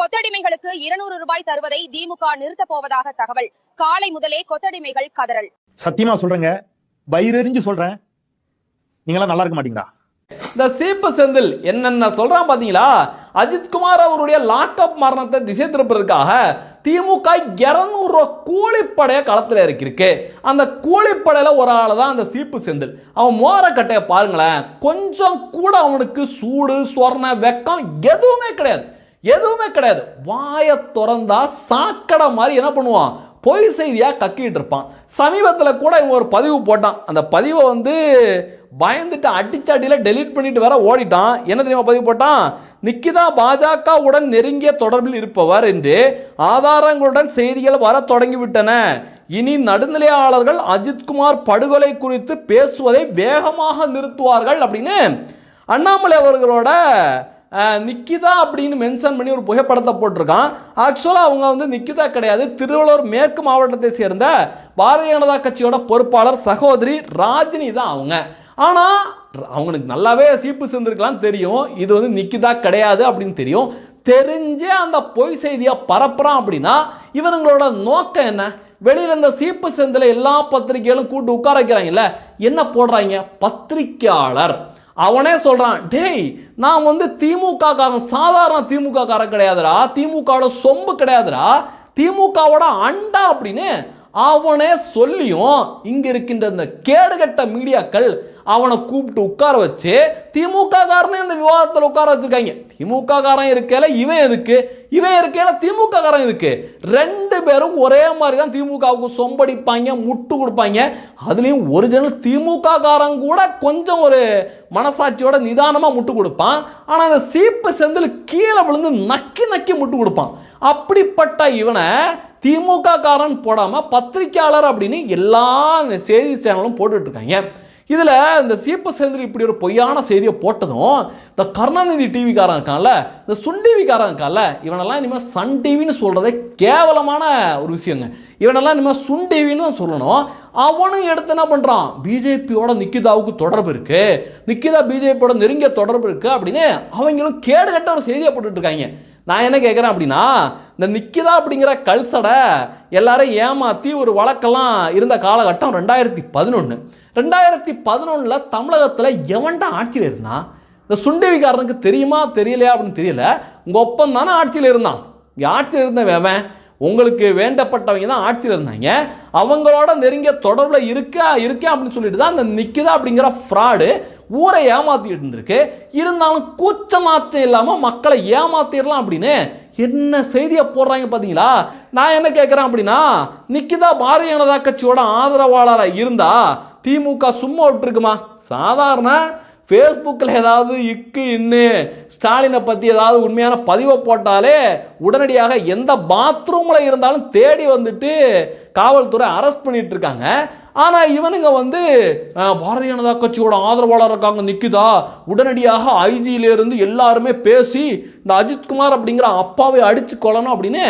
கொத்தடிமைகளுக்கு இருநூறு ரூபாய் தருவதை திமுக நிறுத்தப் போவதாக தகவல். காலை முதலே கொத்தடிமைகள் கதறல். சத்தியமா சொல்றேங்க. வயிறெறிஞ்சு சொல்றேன். நீங்களாம் நல்லா இருக்க மாட்டீங்களா? இந்த சீப்பு செந்தில் என்னென்ன சொல்றான் பாத்தீங்களா? அஜித்குமார் அவருடைய லாக்அப் மரணத்தை திசை திருப்புறதுக்காக திமுக இருநூறு ரூபா கூலிப்படைய களத்தில் இறக்கிருக்கு அந்த கூலிப்படையில ஒரு ஆள் தான் அந்த சீப்பு செந்தில். அவன் மோரக்கட்டையை பாருங்களேன். கொஞ்சம் கூட அவனுக்கு சூடு சொர்ண வெக்கம் எதுவுமே கிடையாது. எதுவுமே கிடையாது. வாயை திறந்தா சாக்கடை மாதிரி என்ன பண்ணுவான்? பொய் செய்தியாக கக்கிட்டு இருப்பான். சமீபத்தில் கூட இவன் ஒரு பதிவு போட்டான். அந்த பதிவை வந்து பயந்துட்டு அடிச்சடியில் டெலீட் பண்ணிட்டு வேற ஓடிட்டான். என்ன தெரியுமா பதிவு போட்டான்? நிக்கிதா பாஜகவுடன் நெருங்கிய தொடர்பில் இருப்பவர் என்று ஆதாரங்களுடன் செய்திகள் வர தொடங்கிவிட்டன. இனி நடுநிலையாளர்கள் அஜித்குமார் படுகொலை குறித்து பேசுவதை வேகமாக நிறுத்துவார்கள் அப்படின்னு அண்ணாமலை அவர்களோட நிக்கிதா அப்படின்னு மென்ஷன் பண்ணி ஒரு புகைப்படத்தை போட்டிருக்கான். ஆக்சுவலாக அவங்க வந்து நிக்கிதா கிடையாது. திருவள்ளூர் மேற்கு மாவட்டத்தை சேர்ந்த பாரதிய ஜனதா கட்சியோட பொறுப்பாளர் சகோதரி ராஜினி தான் அவங்க. ஆனால் அவங்களுக்கு நல்லாவே சீப்பு செஞ்சுருக்கலாம் தெரியும். இது வந்து நிக்கிதா கிடையாது அப்படின்னு தெரியும். தெரிஞ்சே அந்த பொய் செய்தியை பரப்புகிறான் அப்படின்னா இவனுங்களோட நோக்கம் என்ன? வெளியில் இந்த சீப்பு செந்தில் எல்லா பத்திரிகைகளும் கூட்டு உட்கார வைக்கிறாங்கல்ல என்ன போடுறாங்க? பத்திரிக்கையாளர் அவனே சொல்கிறான் டேய் நான் வந்து திமுக காரன் சாதாரண திமுக காரன் கிடையாதுடா திமுகவோட சொம்பு கிடையாதுடா திமுகவோட அண்டா அப்படின்னு அவனே சொல்லியும் இங்கே இருக்கின்ற இந்த கேடுகட்ட மீடியாக்கள் அவனை கூப்பிட்டு உட்கார வச்சு திமுக காரனே இந்த விவாதத்தில் உட்கார வச்சிருக்காங்க. திமுக காரன் இருக்கையில இவன் எதுக்கு? இவன் இருக்கையில திமுக காரன் எதுக்கு? ரெண்டு பேரும் ஒரே மாதிரி தான் திமுகவுக்கு சொம்படிப்பாங்க முட்டு கொடுப்பாங்க. அதுலேயும் ஒரிஜினல் திமுக காரன் கூட கொஞ்சம் ஒரு மனசாட்சியோட நிதானமாக முட்டு கொடுப்பான். ஆனால் அந்த சீப்பு செந்தில் கீழே விழுந்து நக்கி நக்கி முட்டு கொடுப்பான். அப்படிப்பட்ட இவனை திமுக காரன் போடாமல் பத்திரிக்கையாளர் அப்படின்னு எல்லா செய்தி சேனலும் போட்டுட்ருக்காங்க இதில் இந்த சீப்பு செந்தில் இப்படி ஒரு பொய்யான செய்தியை போட்டதும் இந்த கருணாநிதி டிவிக்காரன் இருக்கான்ல இந்த சுன் டிவிக்காரன் இருக்கான்ல இவனெல்லாம் இனிமேல் சன் டிவின்னு சொல்கிறதே கேவலமான ஒரு விஷயங்க. இவனெல்லாம் இனிமேல் சுன் டிவின்னு தான் சொல்லணும். அவனும் எடுத்து என்ன பண்ணுறான் பிஜேபியோட நிக்கிதாவுக்கு தொடர்பு இருக்கு. நிக்கிதா பிஜேபியோட நெருங்கிய தொடர்பு இருக்குது அப்படின்னு அவங்களும் கேடுகட்ட ஒரு செய்தியை போட்டுட்ருக்காங்க நான் என்ன கேட்குறேன் அப்படின்னா இந்த நிக்கிதா அப்படிங்கிற கல்சடை எல்லாரும் ஏமாற்றி ஒரு வழக்கெல்லாம் இருந்த காலகட்டம் ரெண்டாயிரத்தி பதினொன்று ரெண்டாயிரத்தி பதினொன்றில் தமிழகத்தில் எவன்டா ஆட்சியில் இருந்தான் இந்த சுண்டவிகாரனுக்கு தெரியுமா தெரியலையா அப்படின்னு தெரியல. உங்கள் ஒப்பம் தானே ஆட்சியில் இருந்தான். இங்கே ஆட்சியில் இருந்த வேவன் உங்களுக்கு வேண்டப்பட்டவங்க தான் ஆட்சியில் இருந்தாங்க. அவங்களோட நெருங்கிய தொடர்பில் இருக்கா இருக்கேன் அப்படின்னு சொல்லிட்டு தான் அந்த நிக்கிதா அப்படிங்கிற ஃப்ராடு ஊரை ஏமாத்திட்டு இருந்திருக்கு. இருந்தாலும் கூச்ச நாச்சம் இல்லாமல் மக்களை ஏமாத்திடலாம் அப்படின்னு என்ன செய்தியை போடுறாங்க பார்த்தீங்களா? நான் என்ன கேட்குறேன் அப்படின்னா நிக்கிதா பாரதிய ஜனதா கட்சியோட ஆதரவாளராக இருந்தா திமுக சும்மா விட்டுருக்குமா? சாதாரண ஃபேஸ்புக்கில் ஏதாவது இக்கு இன்னு ஸ்டாலினை பற்றி ஏதாவது உண்மையான பதிவை போட்டாலே உடனடியாக எந்த பாத்ரூமில் இருந்தாலும் தேடி வந்துட்டு காவல்துறை அரெஸ்ட் பண்ணிட்டு இருக்காங்க. ஆனால் இவனுங்க வந்து பாரதிய ஜனதா கட்சியோட ஆதரவாளர் இருக்காங்க நிற்குதா உடனடியாக ஐஜியிலேருந்து எல்லாருமே பேசி இந்த அஜித்குமார் அப்படிங்கிற அப்பாவை அடித்து கொள்ளணும் அப்படின்னு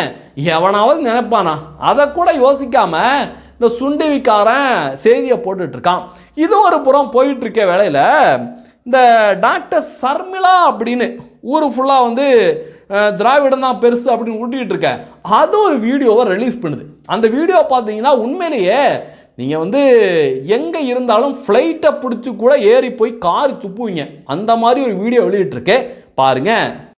எவனாவது நினைப்பானா? அதை கூட யோசிக்காமல் இந்த சுண்டிவிக்காரன் செய்தியை போட்டுட்ருக்கான் இது ஒரு புறம் போயிட்டுருக்க வேலையில் இந்த டாக்டர் சர்மிளா அப்படின்னு ஊர் ஃபுல்லாக வந்து திராவிடம் தான் பெருசு அப்படின்னு ஊட்டிகிட்டு இருக்க. அது ஒரு வீடியோவை ரிலீஸ் பண்ணுது. அந்த வீடியோ பார்த்தீங்கன்னா உண்மையிலேயே நீங்கள் வந்து எங்கே இருந்தாலும் ஃப்ளைட்டை பிடிச்சி கூட ஏறி போய் கார் துப்புவீங்க. அந்த மாதிரி ஒரு வீடியோ வெளியிட்டிருக்கு பாருங்க.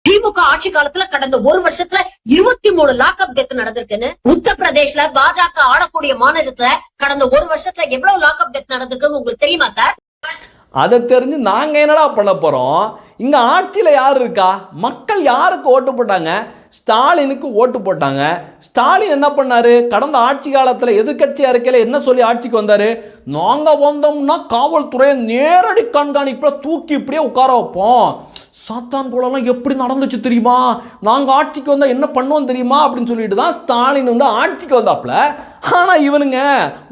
திமுக ஆட்சி காலத்துல கடந்த ஒரு வருஷத்துல இருபத்தி மூணு லாக்அப் டெத் நடந்திருக்குன்னு உத்தரப்பிரதேஷ்ல பாஜக ஆடக்கூடிய மாநிலத்துல கடந்த ஒரு வருஷத்துல எவ்வளவு லாக்அப் டெத் நடந்திருக்குன்னு உங்களுக்கு தெரியுமா சார்? அதை தெரிஞ்சு நாங்கள் என்னடா பண்ண போகிறோம் இங்கே ஆட்சியில் யார் இருக்கா? மக்கள் யாருக்கு ஓட்டு போட்டாங்க? ஸ்டாலினுக்கு ஓட்டு போட்டாங்க. ஸ்டாலின் என்ன பண்ணாரு? கடந்த ஆட்சி காலத்தில் எதிர்க்கட்சி அறிக்கையில் என்ன சொல்லி ஆட்சிக்கு வந்தார்? நாங்கள் வந்தோம்னா காவல்துறையை நேரடி கண்காணிப்பில் தூக்கி இப்படியே உட்கார வைப்போம். சாத்தான் கூடலாம் எப்படி நடந்துச்சு தெரியுமா? நாங்கள் ஆட்சிக்கு வந்தால் என்ன பண்ணுவோம் தெரியுமா? அப்படின்னு சொல்லிட்டு தான் ஸ்டாலின் வந்து ஆட்சிக்கு வந்தாப்புல. ஆனால் இவனுங்க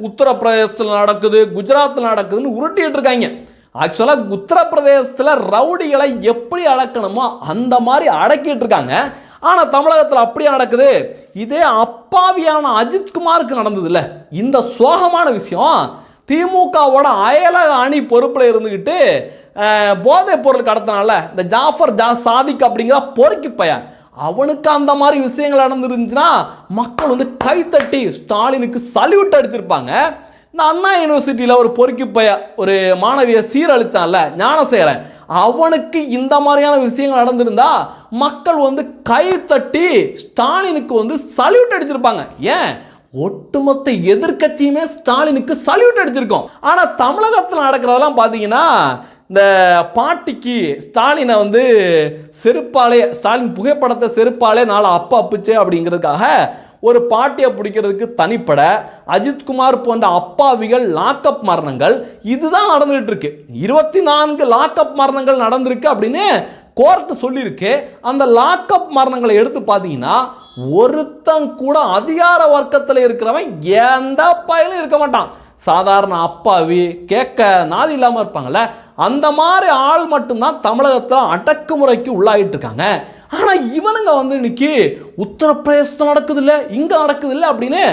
உத்தரப்பிரதேசத்தில் நடக்குது குஜராத்தில் நடக்குதுன்னு உருட்டிட்டு இருக்காங்க. ஆக்சுவலாக உத்தரப்பிரதேசத்தில் ரவுடிகளை எப்படி அடக்கணுமோ அந்த மாதிரி அடக்கிட்டு இருக்காங்க. ஆனால் தமிழகத்தில் அப்படியே நடக்குது? இதே அப்பாவியான அஜித்குமாருக்கு நடந்ததுல்ல. இந்த சோகமான விஷயம் திமுகவோட அயலக அணி பொறுப்பில் இருந்துக்கிட்டு போதைப் பொருள் கடத்தினால இந்த ஜாஃபர் ஜா சாதிக் அப்படிங்கிற பொறுக்கி பையன் அவனுக்கு அந்த மாதிரி விஷயங்கள் நடந்துருந்துச்சுன்னா மக்கள் வந்து கைத்தட்டி ஸ்டாலினுக்கு சல்யூட் அடிச்சிருப்பாங்க. இந்த அண்ணா யூனிவர்சிட்டியில் ஒரு பொறுக்கி பைய ஒரு மாணவியை சீரழிச்சான்ல செய்கிறேன் அவனுக்கு இந்த மாதிரியான விஷயங்கள் நடந்திருந்தா மக்கள் வந்து கை தட்டி ஸ்டாலினுக்கு வந்து சல்யூட் அடிச்சிருப்பாங்க. ஏன்? ஒட்டுமொத்த எதிர்க்கட்சியுமே ஸ்டாலினுக்கு சல்யூட் அடிச்சிருக்கோம். ஆனால் தமிழகத்தில் நடக்கிறதெல்லாம் பார்த்தீங்கன்னா இந்த பாட்டிக்கு ஸ்டாலினை வந்து செருப்பாலே ஸ்டாலின் புகைப்படத்தை செருப்பாலே நாளை அப்பா அப்புச்சே அப்படிங்கிறதுக்காக ஒரு பாட்டியை பிடிக்கிறதுக்கு தனிப்பட அஜித்குமார் போன்ற அப்பாவிகள் லாக்அப் மரணங்கள் இதுதான் நடந்துகிட்டு இருக்கு இருபத்தி நான்கு லாக்அப் மரணங்கள் நடந்திருக்கு அப்படின்னு கோர்ட்டு சொல்லியிருக்கு. அந்த லாக்அப் மரணங்களை எடுத்து பார்த்தீங்கன்னா ஒருத்தன் கூட அதிகார வர்க்கத்தில் இருக்கிறவன் எந்த பயிலும் இருக்க மாட்டான். சாதாரண அப்பாவி கேட்க நாதி இல்லாமல் இருப்பாங்கல்ல அந்த மாதிரி ஆள் மட்டும்தான் தமிழகத்தில் அடக்குமுறைக்கு உள்ளாகிட்டு இருக்காங்க ஆனால் இவனுங்க வந்து இன்னைக்கு உத்தரப்பிரதேசத்தில் நடக்குது இல்லை இங்கே நடக்குது இல்லை அப்படின்னு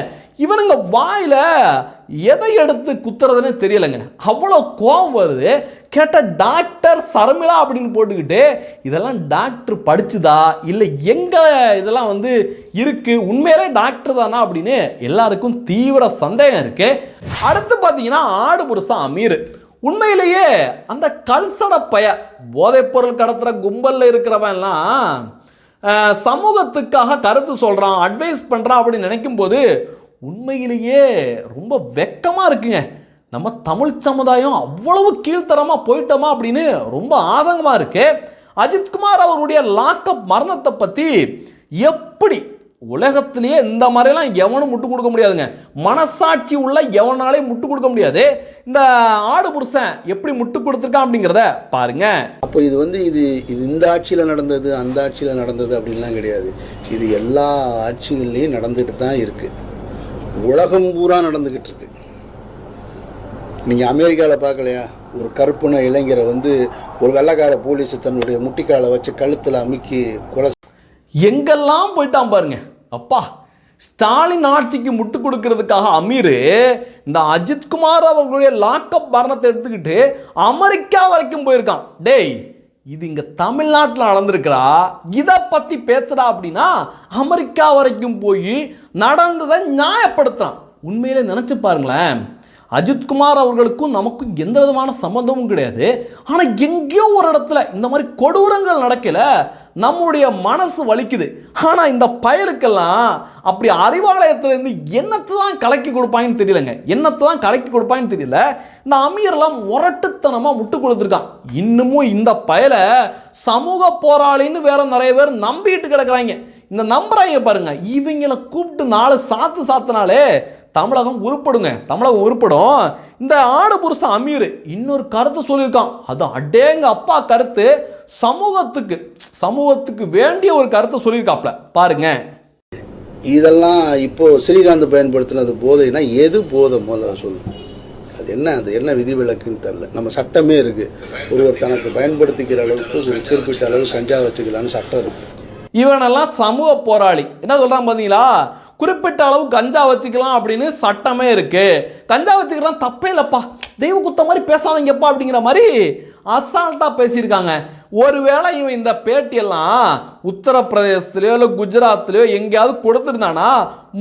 இவனுங்க வாயில் எதை எடுத்து குத்துறதுன்னு தெரியலைங்க. அவ்வளோ கோபம் வருது. கேட்ட டாக்டர் சர்மிளா அப்படின்னு போட்டுக்கிட்டு இதெல்லாம் டாக்டர் படிச்சுதா? இல்லை எங்கே இதெல்லாம் வந்து இருக்குது உண்மையிலே டாக்டர் தானா? அப்படின்னு எல்லாருக்கும் தீவிர சந்தேகம் இருக்குது அடுத்து பார்த்தீங்கன்னா ஆடு புருஷா அமீர். உண்மையிலேயே அந்த கல்சட பய போதைப்பொருள் கடத்துகிற கும்பலில் இருக்கிறவன்லாம் சமூகத்துக்காக கருத்து சொல்கிறான் அட்வைஸ் பண்ணுறான் அப்படின்னு நினைக்கும் போது உண்மையிலேயே ரொம்ப வெக்கமாக இருக்குங்க. நம்ம தமிழ் சமுதாயம் அவ்வளவு கீழ்த்தரமாக போயிட்டோமா அப்படின்னு ரொம்ப ஆதங்கமாக இருக்குது அஜித்குமார் அவருடைய லாக்அப் மரணத்தை பற்றி எப்படி உலகத்திலேயே இந்த மாதிரிலாம் எவனும் முட்டு கொடுக்க முடியாதுங்க. மனசாட்சி உள்ள எவனாலே முட்டு கொடுக்க முடியாது. இந்த ஆடு புருஷன் எப்படி முட்டு கொடுத்துருக்கான் அப்படிங்கிறத பாருங்க. அப்போ இது வந்து இது இது இந்த ஆட்சியில் நடந்தது அந்த ஆட்சியில் நடந்தது அப்படின்லாம் கிடையாது. இது எல்லா ஆட்சிகள்லேயும் நடந்துட்டு தான் இருக்கு. உலகம் பூரா நடந்துக்கிட்டு இருக்கு. நீங்கள் அமெரிக்காவில் பார்க்கலையா? ஒரு கருப்புன இளைஞரை வந்து ஒரு வெள்ளைக்கார போலீஸ் தன்னுடைய முட்டிக்காலை வச்சு கழுத்தில் அமுக்கி கொலை எங்கெல்லாம் போயிட்டான் பாருங்க. அப்பா ஸ்டாலின் ஆட்சிக்கு முட்டு கொடுக்கறதுக்காக அமீர் இந்த அஜித்குமார் அவர்களுடைய லாக்அப் மரணத்தை எடுத்துக்கிட்டு அமெரிக்கா வரைக்கும் போயிருக்கான். டேய் இது இங்க தமிழ்நாட்டில் நடந்திருக்கிறா இதை பத்தி பேசுறா அப்படின்னா அமெரிக்கா வரைக்கும் போய் நடந்ததை நியாயப்படுத்துறான். உண்மையிலே நினைச்சு பாருங்களேன். அஜித்குமார் அவர்களுக்கும் நமக்கும் எந்த விதமான சம்பந்தமும் கிடையாது. ஆனால் எங்கேயோ ஒரு இடத்துல இந்த மாதிரி கொடூரங்கள் நடக்கல. நம்முடைய மனசு வலிக்குது. ஆனால் இந்த பயலுக்கெல்லாம் அப்படி அறிவாலயத்திலேருந்து என்னத்தை தான் கலக்கி கொடுப்பாங்கன்னு தெரியலங்க. என்னத்தை தான் கலக்கி கொடுப்பாங்கன்னு தெரியல. இந்த அமீர்லாம் முரட்டுத்தனமாக முட்டு கொடுத்துருக்கான். இன்னமும் இந்த பயலை சமூக போராளின்னு வேற நிறைய பேர் நம்பிக்கிட்டு கிடக்குறாங்க. இந்த நம்புறாங்க பாருங்க. இவங்களை கூப்பிட்டு நாலு சாத்து சாத்தினாலே தமிழகம் உருப்படுங்க. தமிழகம் உருப்படும். இந்த ஆடு புருஷன் அமீர் இன்னொரு கருத்து சொல்லியிருக்கான். அது அடேங்க அப்பா கருத்து. சமூகத்துக்கு சமூகத்துக்கு வேண்டிய ஒரு கருத்தை சொல்லியிருக்காப்ல. பாருங்க. இதெல்லாம் இப்போ ஸ்ரீகாந்த் பயன்படுத்தினது போதைனா எது போதை முதல்ல சொல்லு. அது என்ன அது என்ன விதிவிலக்குன்னு தெரில நம்ம சட்டமே இருக்குது ஒருவர் தனக்கு பயன்படுத்திக்கிற அளவுக்கு ஒரு குறிப்பிட்ட அளவு கஞ்சா வச்சுக்கலான்னு சட்டம் இருக்குது இவனெல்லாம் சமூக போராளி. என்ன சொல்கிறான் பார்த்தீங்களா குறிப்பிட்ட அளவு கஞ்சா வச்சுக்கலாம் அப்படின்னு சட்டமே இருக்கு. கஞ்சா வச்சுக்கலாம் தப்பே இல்லைப்பா. தெய்வ குத்த மாதிரி பேசாதீங்கப்பா அப்படிங்கிற மாதிரி அசால்ட்டாக பேசியிருக்காங்க. ஒருவேளை இவன் இந்த பேட்டியெல்லாம் உத்தரப்பிரதேசத்துலையோ இல்லை குஜராத்லையோ எங்கேயாவது கொடுத்துருந்தானா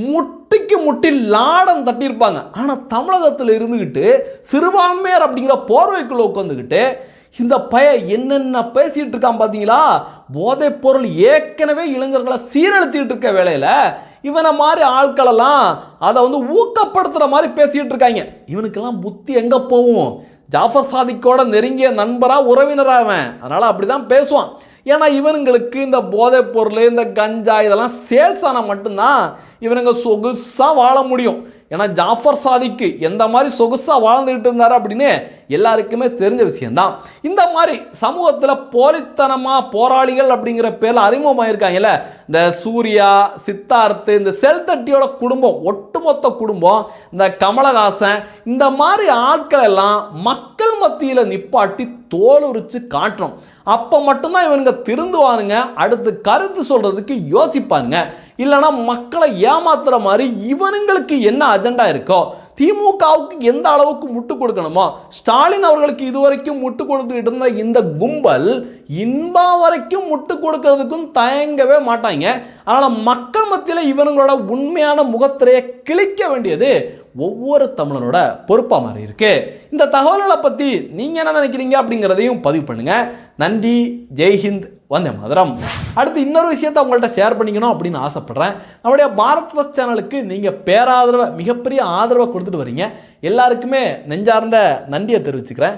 முட்டிக்கு முட்டி லாடம் தட்டியிருப்பாங்க. ஆனால் தமிழகத்தில் இருந்துக்கிட்டு சிறுபான்மையர் அப்படிங்கிற போர்வைக்குள்ளே உட்காந்துக்கிட்டு இந்த பய என்னென்ன பேசிகிட்டு இருக்கான் பார்த்தீங்களா போதைப் பொருள் ஏற்கனவே இளைஞர்களை சீரழிச்சிக்கிட்டு இருக்க வேலையில் இவனை மாதிரி ஆட்களெல்லாம் அதை வந்து ஊக்கப்படுத்துகிற மாதிரி பேசிகிட்டு இருக்காங்க. இவனுக்கெல்லாம் புத்தி எங்கே போகும்? ஜாஃபர் சாதிக்கோட நெருங்கிய நண்பராக உறவினராக அவன். அப்படி அப்படிதான் பேசுவான். ஏன்னா இவனுங்களுக்கு இந்த போதைப் பொருள் இந்த கஞ்சா இதெல்லாம் சேல்ஸ் ஆனால் மட்டும்தான் இவனுங்க சொகுசாக வாழ முடியும். ஏன்னா ஜாஃபர் சாதிக்கு எந்த மாதிரி சொகுசாக வாழ்ந்துகிட்டு இருந்தாரு அப்படின்னு எல்லாருக்குமே தெரிஞ்ச விஷயம்தான். இந்த மாதிரி சமூகத்தில் போலித்தனமாக போராளிகள் அப்படிங்கிற பேரில் அறிமுகமாயிருக்காங்கல்ல. இந்த சூர்யா சித்தார்த்து இந்த செல்தட்டியோட குடும்பம் ஒட்டுமொத்த குடும்பம் இந்த கமலஹாசன் இந்த மாதிரி ஆட்கள் எல்லாம் மக்கள் மத்தியில் நிப்பாட்டி தோலுரிச்சு காட்டணும் அப்போ மட்டும்தான் இவனுங்க திருந்துவானுங்க அடுத்து கருத்து சொல்கிறதுக்கு யோசிப்பானுங்க. இல்லைன்னா மக்களை ஏமாத்துற மாதிரி இவனுங்களுக்கு என்ன அஜெண்டா இருக்கோ திமுகவுக்கு எந்த அளவுக்கு முட்டு கொடுக்கணுமோ ஸ்டாலின் அவர்களுக்கு இதுவரைக்கும் முட்டு கொடுத்துக்கிட்டு இருந்த இந்த கும்பல் இன்பா வரைக்கும் முட்டு கொடுக்கறதுக்கும் தயங்கவே மாட்டாங்க. அதனால மக்கள் மத்தியில் இவனுங்களோட உண்மையான முகத்திரையை கிழிக்க வேண்டியது ஒவ்வொரு தமிழனோட பொறுப்பாக மாறி இருக்கு. இந்த தகவல்களை பற்றி நீங்கள் என்ன நினைக்கிறீங்க அப்படிங்கிறதையும் பதிவு பண்ணுங்க. நன்றி ஜெய்ஹிந்த். வந்தே மதுரம். அடுத்து இன்னொரு விஷயத்தை உங்கள்கிட்ட ஷேர் பண்ணிக்கணும் அப்படின்னு ஆசைப்பட்றேன். நம்முடைய பாரத் ஃபஸ்ட் சேனலுக்கு நீங்கள் பேராதரவை மிகப்பெரிய ஆதரவை கொடுத்துட்டு வரீங்க. எல்லாருக்குமே நெஞ்சார்ந்த நன்றியை தெரிவிச்சுக்கிறேன்.